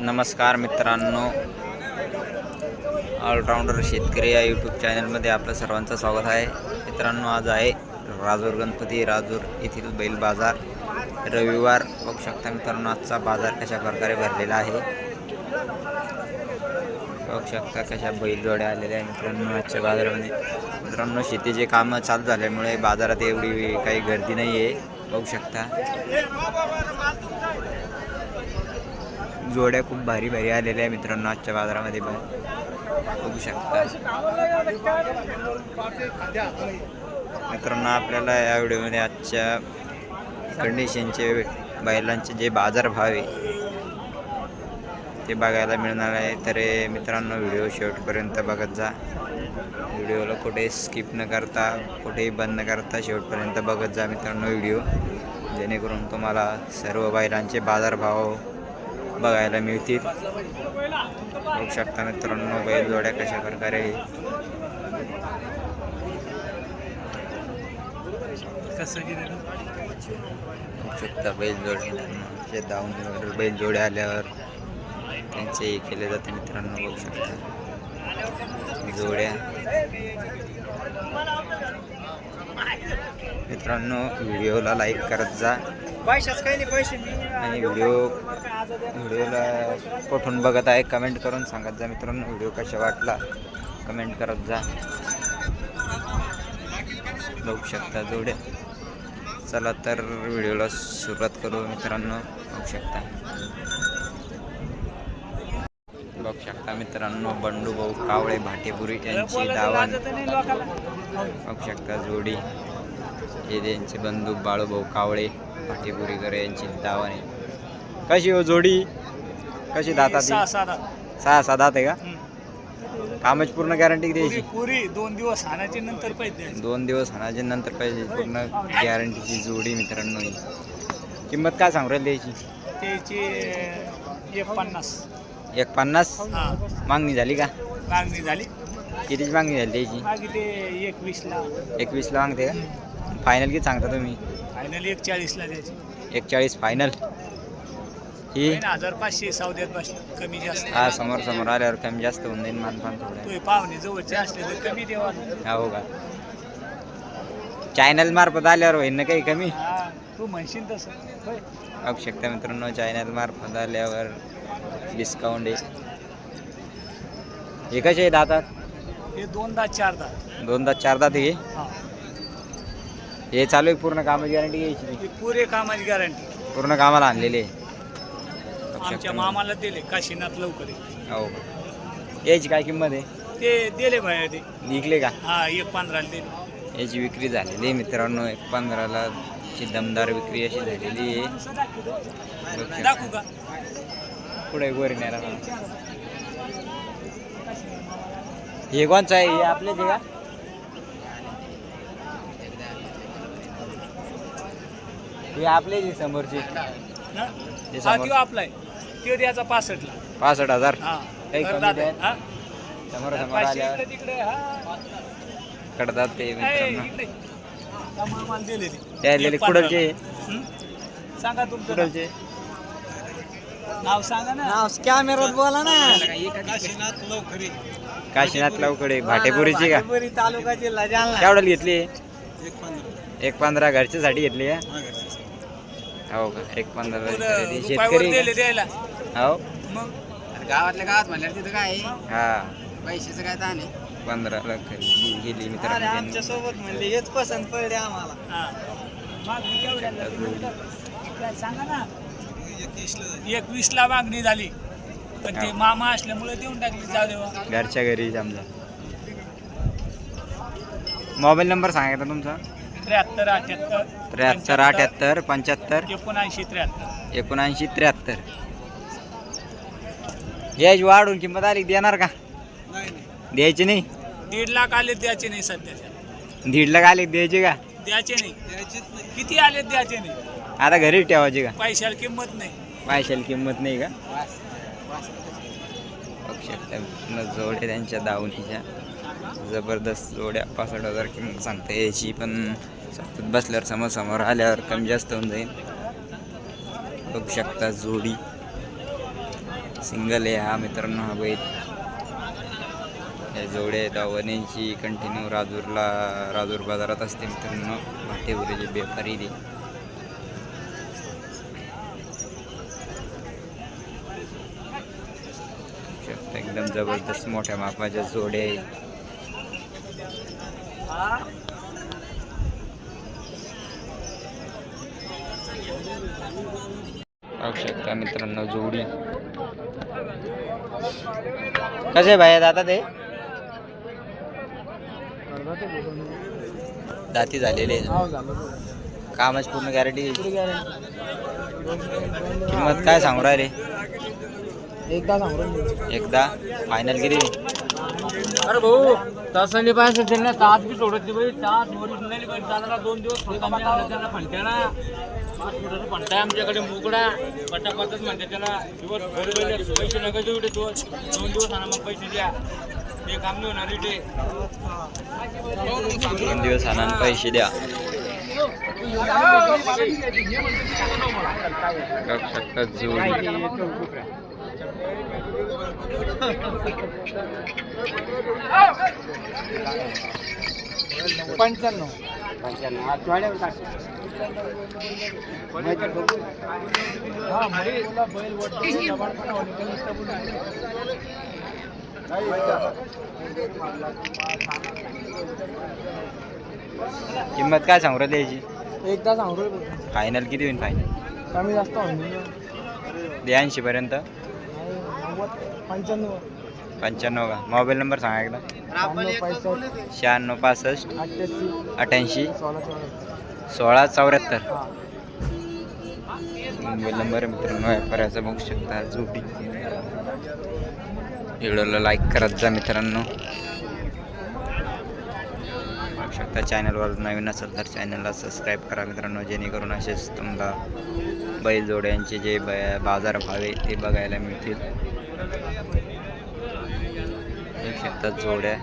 नमस्कार मित्रांनो. ऑलराऊंडर शेतकरी या यूट्यूब चॅनलमध्ये आपलं सर्वांचं स्वागत आहे. मित्रांनो आज आहे राजूर गणपती. राजूर येथील बैल बाजार. रविवार. बघू शकता मित्रांनो आजचा बाजार कशा प्रकारे भरलेला आहे. बघू शकता कशा बैलजोड्या आलेल्या आहे मित्रांनो आजच्या बाजारामध्ये. मित्रांनो शेतीचे कामं चालू झाल्यामुळे बाजारात एवढी काही गर्दी नाही आहे बघू शकता. जोड्या खूप भारी भारी आलेल्या आहे मित्रांनो आजच्या बाजारामध्ये पण. बघू शकता. मित्रांनो आपल्याला या व्हिडिओमध्ये आजच्या कंडिशनचे बैलांचे जे बाजारभाव आहे ते बघायला मिळणार आहे. तर मित्रांनो व्हिडिओ शेवटपर्यंत बघत जा. व्हिडिओला कुठे स्किप न करता कुठेही बंद न करता शेवटपर्यंत बघत जा मित्रांनो व्हिडिओ. जेणेकरून तुम्हाला सर्व बैलांचे बाजारभाव बघायला मिळतील. बघू शकता मित्रांनो बैल जोड्या कशा प्रकारे बघू शकता बैल जोडे धावून बैल जोडे आल्यावर त्यांचे हे केले जाते मित्रांनो बघू शकता. जोड्या मित्रांनो व्हिडिओला लाईक करत जा. आणि व्हिडिओ व्हिडिओला कुठून बघत आहे कमेंट करून सांगत जा मित्रांनो व्हिडिओ कशा वाटला. कमेंट करत जा. बघू शकता जोड्या चला तर व्हिडिओला सुरुवात करू मित्रांनो बघू शकता. बघू शकता मित्रांनो बंडू भाऊ कावळे भाटेपुरी यांची दावण. बघू शकता जोडी. हे त्यांचे बंधू बाळूभाऊ कावळे भाटेपुरीकर यांची आहे. कशी हो जोडी? कशी दातात सहा सहा दात आहे का? कामाची पूर्ण गॅरंटी द्यायची. पुरी दोन दिवस हाणाचे नंतर द्यायचे. दोन दिवस हाणाचे नंतर पाहिजे पूर्ण गॅरंटीची जोडी मित्रांनो ही. किंमत काय सांगू राहिली द्यायची त्याची एक पन्नास एक पन्नास मागणी झाली का? मागणी झाली. कितीची मागणी झाली त्याची? एकवीसला. एकवीसला मागते का? फायनल किती सांगता तुम्ही? फायनल एक चाळीसला द्यायची. एक चाळीस फायनल ही हजार पाचशे सौद्यात बसले कमी जास्त. हा समोर समोर आल्यावर कमी जास्त होऊन जाईल मानपान थोडं पाहुणे जवळचे असले तर कमी देवा. हो का? चॅनल मार्फत आल्यावर होईल ना काही कमी? हा तू म्हणशील तसं. होय. बघू शकता मित्रांनो चॅनल मार्फत आल्यावर डिस्काउंट आहे. हे कसे दातात? हे दोनदा चारदा दोनदा चारदा ते हा. हे चालू आहे पूर्ण कामाची गॅरंटी घ्यायची पुरे कामाची गॅरंटी पूर्ण कामाला आणलेले आमच्या मामाला दिले काशीनाथ लवकर. हो. याची काय किंमत आहे? ते दिले भाया ते. निघले का? हा एक पंधराला दिले. याची विक्री झालेली आहे मित्रांनो एक पंधराला ची दमदार विक्री अशी झालेली आहे. दाखवू का? पुढे गोरी न्यायला हे कोणचं आहे? हे आपलेच आहे का? हे आपलेच आहे समोरचे. हा? हे हा समोर. तो आपलाय. तो द्यायचा पासष्टला. पासष्ट हजार. हा. काही तर कमी दादा, द्याल? हा? समोर समोर पाचशे आल्यावर. इकडे तिकडे हा? कडतात ते मित्रांनो. मामाला दिलेली. एक. कुडलचे. हं? सांगा तुमचं नाव. कुडलचे. नाव सांगा ना. कॅमेरात बोला ना. काशीनाथ लवकरी. काशीनाथ लवकडे भाटेपुरीची का? भाटेपुरी तालुका जिल्हा जालना. केवढ्याला घेतली? एक पंधरा. घरच्यासाठी घेतली का हो का? एक पंधरा खरेदी. शेतकरी दिले द्यायला? हो. मग? गावातल्या गावात म्हणल्यावर तिथं काय? हा. पैशाचं काय ताण आहे? पंधरा खरेदी गेली मित्रांनो आमच्या. सोबत म्हणले हेच पसंत पडले आम्हाला. हा. सांगा ना. एकवीस ला मागणी झाली. पण ते मामा असल्यामुळे देऊन टाकली. जाऊ देवा घरच्या घरी समजा मोबाईल नंबर सांगायचा तुमचा? त्र्याहत्तर अठ्याहत्तर त्र्याहत्तर अठ्याहत्तर पंच्याहत्तर. एकोणऐंशी त्र्याहत्तर. एकोणऐंशी त्र्याहत्तर. याची वाढून किंमत आली देणार का? द्यायची नाही? दीड लाख आले द्यायचे नाही सध्याच्या दीड लाख आले द्यायची का? द्यायचे नाही. किती आले द्यायचे नाही? आता घरी ठेवायची का? पैशाला किंमत नाही. पैशाला किंमत नाही का? बघू शकता पूर्ण जोड्या त्यांच्या दावणीच्या. जबरदस्त जोड्या. पासष्ट हजार किंमत सांगता. याची पण सतत बसल्यावर समोर समोर आल्यावर कमी जास्त होऊन जाईल. बघू शकता जोडी. सिंगल आहे हा मित्रांनो हा बैल. या जोडे दावण्यांची कंटिन्यू राजूरला राजूर बाजारात असते मित्रांनो. भाटेपुरीचे व्यापारी दे शकता एकदम जबरदस्त मोठ्या मापाच्या जोडे. पाहू शकता मित्रांनो जोडी. कसे भाई दादा ते? दाती झालेले कामाची पूर्ण गॅरंटी किंमत काय सांगू राहिले? एकदा सांगून एकदा. फायनल किती? अरे भाऊ तसं पाहिजे त्यांना तात बी सोडत नाही पाहिजे चालला दोन दिवस त्यांना फणटा आहे आमच्याकडे मोकळा पटापटच म्हणते त्याला. दिवस पैसे नका देऊ दिवस. दोन दिवस आणा मग पैसे द्या. ते काम नाही होणार ते. दोन दिवस आणा पैसे द्या. शकता जोडी पंच्याण्णव. किंमत काय सांगू राहिले याची एकदा सांगू फायनल किती होईल फायनल कमी जास्त होईल. द्याऐंशी पर्यंत. पंच्याण्णव. पंच्याण्णव का? मोबाईल नंबर सांगा एकदा. शहाण्णव पासष्ट अठ्ठ्याऐंशी अठ्याऐंशी सोळा चौऱ्याहत्तर. मोबाईल नंबर मित्रांनो व्यापाऱ्याचा बघू शकता जोडी व्हिडिओला लाईक करत जा मित्रांनो. बघू शकता. चॅनलवर नवीन असेल तर चॅनलला सबस्क्राईब करा मित्रांनो जेणेकरून असेच तुम्हाला बैलजोड्यांचे जे ब- बाजार भाव आहे ते बघायला मिळतील. बघू शकता जोड्या.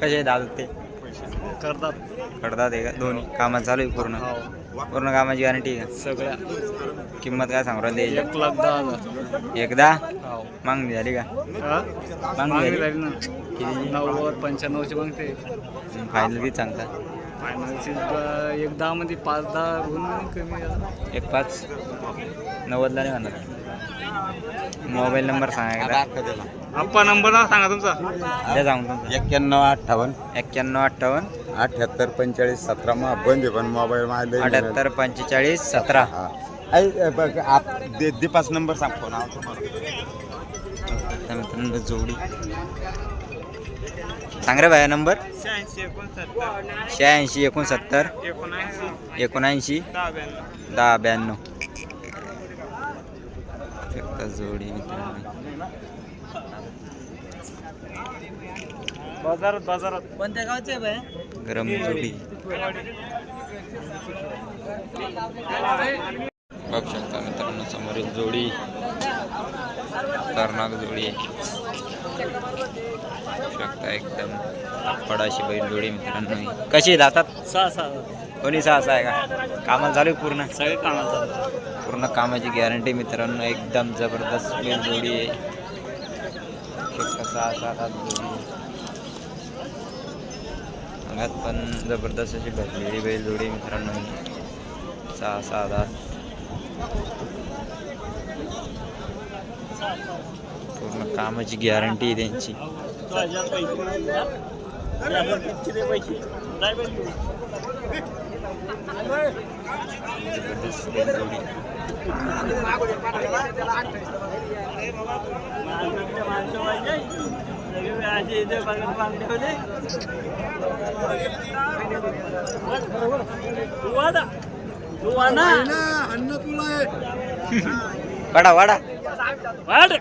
कसे दादा ते? करतात. करतात आहे का? दोन्ही कामात चालू आहे पूर्ण. पूर्ण कामाची गॅरंटी आहे सगळ्या. का किंमत काय सांगू राहिले त्याची? एक लाख दहा हजार. एकदा? हो. मागणी झाली का? मागणी मागणी झाली? झाली ना. किती? नव्वद पंच्याण्णवची मागते. फायनल किती सांगता? फायनलची ब- एक दहा मध्ये पाच दहा होऊन कमी झालं. एक पाच? नव्वदला नाही म्हणणार मोबाईल नंबर सांगा एकदा. आप्पा नंबर ना सांगा तुमचा. द्या सांगू तुमचा. एक्क्याण्णव अठ्ठावन्न. एक्क्याण्णव अठ्ठावन्न. अठ्याहत्तर पंचेचाळीस सतरा. मग बंद पण मोबाईल माझ्या अठ्याहत्तर पंचेचाळीस सतरा. हा. ऐ, ऐ, बघ, आप दे दे पाच नंबर सांग फोन मित्रांनो जोडी. सांग रे भाया नंबर. शहाऐंशी एकोणसत्तर. शहाऐंशी एकोणसत्तर. एकोणऐंशी. एकोणऐंशी. दहा ब्याण्णव दहा ब्याण्णव शकता जोडी मित्रांनो. बाजारात बाजारात. कोणत्या गावचे बाय गरम जोडी. बघू शकता मित्रांनो समोरील जोडी. खतरनाक जोडी आहे. शकता एकदम पडाशी बैल जोडी मित्रांनो. कशी जातात सहा सहा. कोणी सहा सहा आहे का? कामाला चालू आहे पूर्ण? सगळे कामाचा पूर्ण कामाची गॅरंटी मित्रांनो एकदम जबरदस्त बैल जोडी आहे. सहा सात आठ जोडी. आहे. अंगात पण जबरदस्त अशी भरलेली बैल जोडी मित्रांनो. ही. सहा सात आठ पूर्ण कामाची गॅरंटी आहे त्यांची. बैल जोडी वाडा. वाडा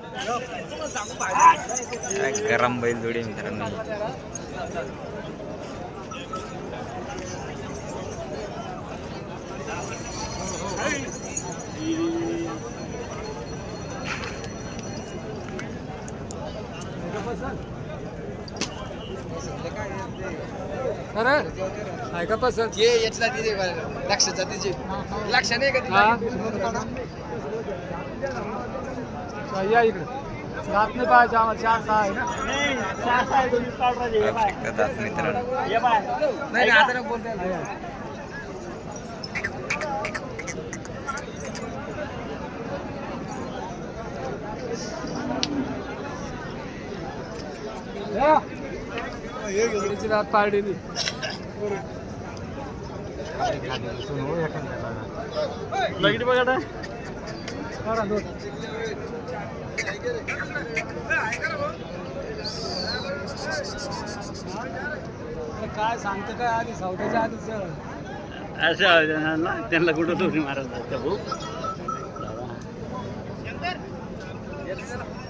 काय गरम बैल जोडी मित्रांनो अरे का पसंत ये तिचे लक्ष नाही का हा? या इकडे. रात नाही पाहिजे आम्हाला चार सहा आहे ना? मित्रांनो. नाही आता बोलता आहे. या. रात पाडलेली लगडी बघा ना. काय सांगतं काय आधी सावट्याच्या आधीच असं त्यांना कुठं दोरी मारत भाऊ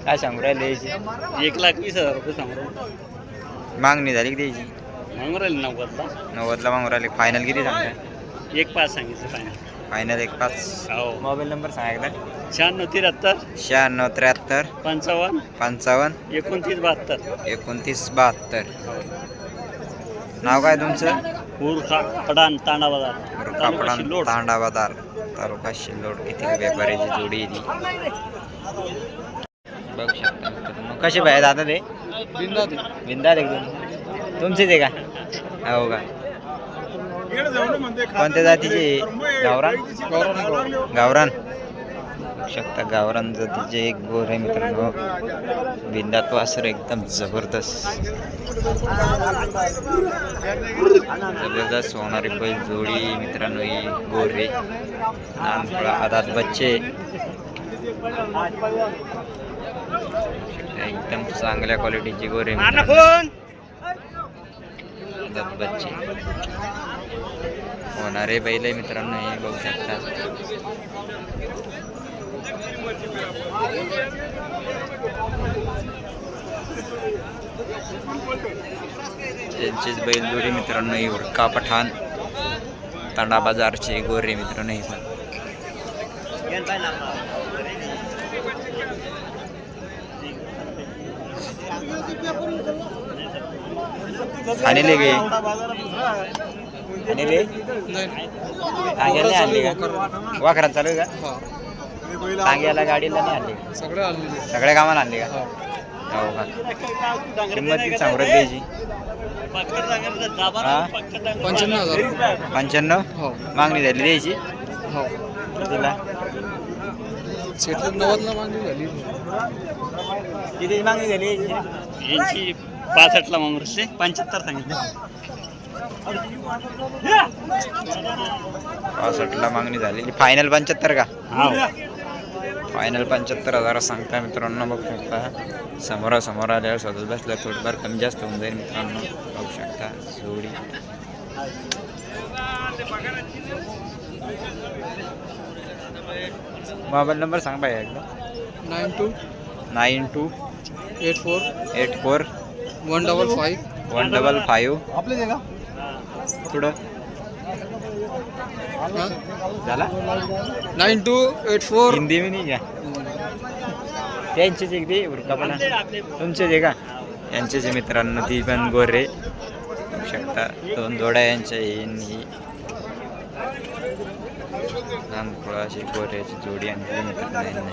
काय सांगू राहिले द्यायची एक लाख वीस हजार रुपये सांगू मागणी झाली की द्यायची सांगू राहिले नव्वदला. नव्वदला मागू राहिले. फायनल किती सांगताय? एक पाच सांगितलं फायनल फायनल एक पाच. हो. मोबाईल नंबर सांगितला शहाण्णव त्र्याहत्तर. शहाण्णव त्र्याहत्तर. पंचावन्न. पंचावन्न. एकोणतीस बहात्तर. एकोणतीस बहात्तर. नाव काय तुमचं? उरखा पडान तांडा बाजार. कापडा लोड तांडा बाजार. तालुका शिल्लोड. येथील व्यापाऱ्याची जोडी आहे ती. बघू शकता मित्रांनो. कसे पाहिजे आता ते बिंदा एकदम तुमचेच आहे का? हो का? कोणत्या जातीचे? गावरान? गावरान. शकता गावरान जातीचे एक गोर आहे मित्रांनो. बिंदात वासर एकदम जबरदस्त. जबरदस्त होणारी बैल जोडी मित्रांनो ही गोरे लहान आदात बच्चे. एकदम चांगल्या क्वालिटीची गोरे बच्चे. होणारे बैल आहे मित्रांनो हे बघू शकता. त्यांचीच बैलजोडी मित्रांनो ही उरका पठाण. तांडा बाजारचे गोरे मित्रांनो हे पण. आणि ले गे आणि ले टांग्याला आणली का? वाखरात चालू आहे का? टांग्याला गाडीला नाही आणली का? सगळं सगळ्या कामाला आणली का? हो. का? किंमत किती सांगू राहिली द्यायची हा? पंच्याण्णव हो. मागणी झाली द्यायची हो. शेतलं नव्वदला मागणी झाली. किती मागणी झाली? यांची पासष्टला मामूरचे पंच्याहत्तर सांगितले. पासष्टला मागणी झालेली. फायनल पंच्याहत्तर का? हो फायनल पंच्याहत्तर हजार सांगता मित्रांनो बघू शकता. समोरासमोर आल्यावर स्वतः बसल्या थोडंफार कमी जास्त होऊन जाईल मित्रांनो. बघू शकता. जोडी. मोबाईल नंबर सांग पाहिजे एकदा. Nine two nine two eight four eight four one double five. One double five. आपले दे का? पुढं झाला? Nine two eight four. Hindi मी नाही का? त्यांचेच एक दे उरकापणा तुमचेच आहे का? यांचेच आहे मित्रांनो ती पण गोरे. शकता दोन जोड्या यांच्या येईन ही. लहान अशी गोऱ्याची जोडी मित्रांनो यांनी.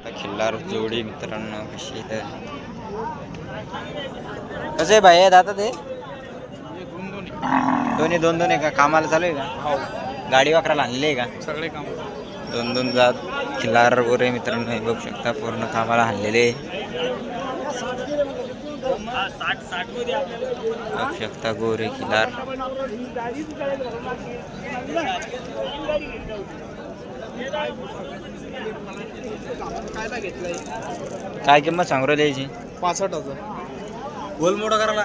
आता खिल्लार जोडी मित्रांनो कशी इथं कसं भाई? आता ते दोन्ही दोन दोन आहे का? कामाला चालू आहे का? गाडी वाकराला आणली आहे का? सगळे काम. दोन दोन जात खिल्लार गोरे मित्रांनो हे बघू शकता पूर्ण कामाला आणलेले बघू शकता गोरे खिलार. काय किंमत सांगू राहिली याची? पासष्ट हजार. गोल मोठा करायला.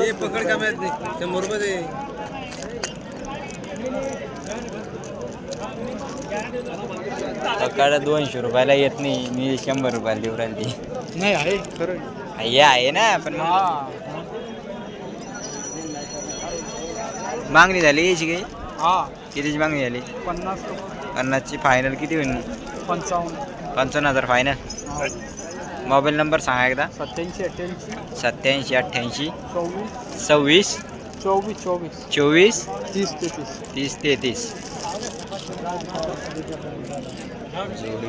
हे पकड का मिळत नाही शंभर रुपये दे सकाळ दोनशे रुपयाला येत नाही. मी शंभर रुपयाला देऊ राहिली. नाही आहे. खरं आहे ना पण मागणी झाली याची काही? हा. कितीची मागणी झाली? पन्नास. पन्नासची फायनल किती होईल? पंचावन्न. पंचावन्न हजार फायनल मोबाईल नंबर सांगा एकदा. सत्याऐंशी अठ्ठ्याऐंशी. सत्याऐंशी अठ्ठ्याऐंशी. सव्वीस. चोवीस चोवीस. चोवीस. तीस तेहतीस तीस तेहतीस जोडी